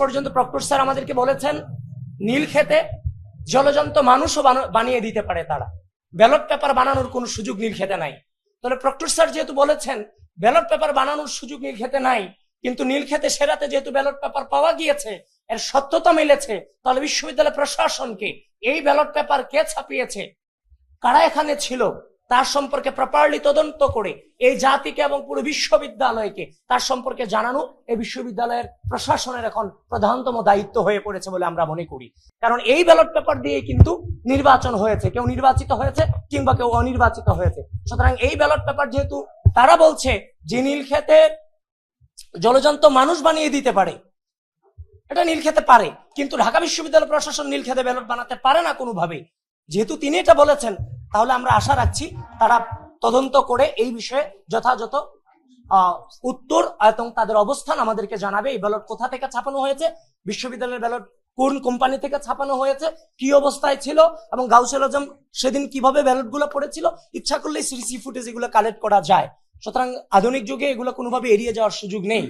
পর্যন্ত proctor sir আমাদেরকে বলেছেন, নীল খেতে জলজন্ত মানুষও বানিয়ে দিতে পারে তারা। ব্যালট পেপার বানানোর কোনো সুযোগ নীল খেতে নাই। তাহলে প্রক্টর স্যার যেহেতু বলেছেন, ব্যালট পেপার বানানোর সুযোগ নীল খেতে নাই, কিন্তু নীল খেতে সেরাতে যেহেতু ব্যালট পেপার পাওয়া গিয়েছে, এর সত্যতা মিলেছে, তাহলে বিশ্ববিদ্যালয় প্রশাসনকে এই ব্যালট পেপার কে ছাপিয়েছে? কারা এখানে ছিল? তার সম্পর্কে প্রপারলি তদন্ত করে এই জাতিকে এবং পুরো বিশ্ববিদ্যালয়কে তার সম্পর্কে জানানো এই বিশ্ববিদ্যালয়ের প্রশাসনের এখন প্রধানতম দায়িত্ব হয়ে পড়েছে বলে আমরা মনে করি। কারণ এই ব্যালট পেপার দিয়ে কিন্তু নির্বাচন হয়েছে। কেউ নির্বাচিত হয়েছে কিংবা কেউ অনির্বাচিত হয়েছে। সুতরাং এই ব্যালট পেপার যেহেতু তারা বলছে যে নীলক্ষেতে জলজন্ত মানুষ বানিয়ে দিতে পারে, এটা নীলক্ষেতে পারে। কিন্তু ঢাকা বিশ্ববিদ্যালয় প্রশাসন নীলক্ষেতে ব্যালট বানাতে পারে না কোনোভাবেই। যেহেতু তিনি এটা বলেছেন তাহলে আমরা আশা রাখছি তারা তদন্ত করে এই বিষয়ে যথাযথ উত্তর এবং তাদের অবস্থান আমাদেরকে জানাবে। এই ব্যালট কোথা থেকে ছাপানো হয়েছে? বিশ্ববিদ্যালয়ের ব্যালট কোন কোম্পানি থেকে ছাপানো হয়েছে? কি অবস্থায় ছিল? এবং গাউসেল আজম সেদিন কীভাবে ব্যালটগুলো পড়েছিল? ইচ্ছা করলে সিসি ফুটেজ এগুলো কালেক্ট করা যায়। সুতরাং আধুনিক যুগে এগুলো কোনোভাবে এড়িয়ে যাওয়ার সুযোগ নেই।